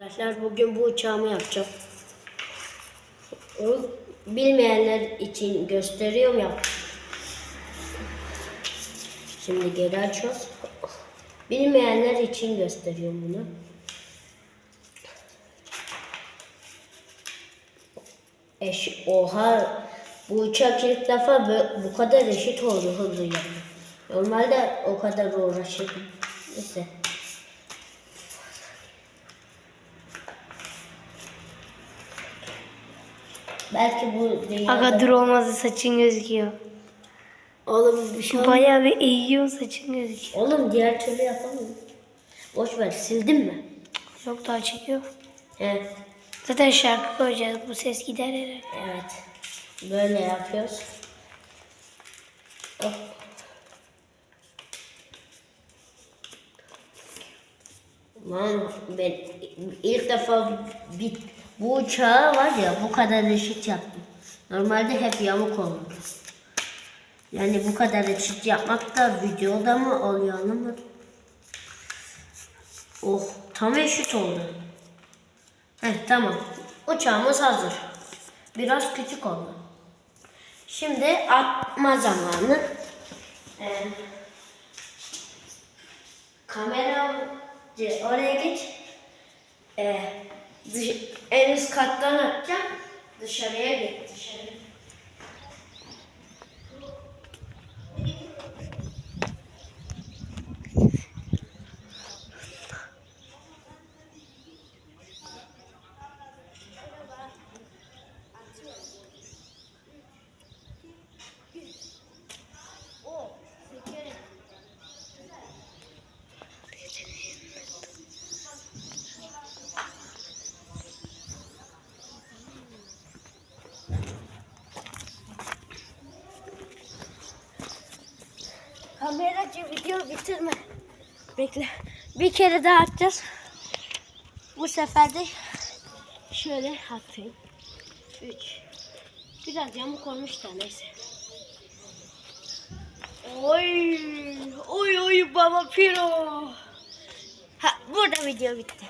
Arkadaşlar bugün bu uçağımı yapacağım. Onu bilmeyenler için gösteriyorum ya. Şimdi geri açıyoruz. Bilmeyenler için gösteriyorum bunu. Eş, oha bu uçak ilk defa bu kadar eşit oldu hızıyla. Normalde o kadar uğraşırdım. Neyse. Belki bu dünyada... Aga dur olmazsa saçın gözüküyor. Oğlum bir şey olmaz. Bayağı bir eğiyor saçın gözüküyor. Oğlum diğer türlü yapamıyorum. Boş ver sildin mi? Yok daha çekiyor. He. Zaten şarkı koyacağız. Bu ses gider herhalde. Evet. Böyle yapıyoruz. Hop. Lan ben ilk defa bir, bu uçağı var ya bu kadar eşit yaptım. Normalde hep yamuk olurdu. Yani bu kadar eşit yapmak da videoda mı oluyor anlamadım. Oh tam eşit oldu. Heh tamam. Uçağımız hazır. Biraz küçük oldu. Şimdi atma zamanı. Ee, kamera oraya geç. Ee, en üst kattan atacağım. Dışarıya git. Dışarı. Kameracı video bitirme. Bekle. Bir kere daha atacağız. Bu sefer de şöyle atayım. 3. Biraz yamuk olmuş da neyse. Oy, oy oy baba piro. Ha, burada video bitti.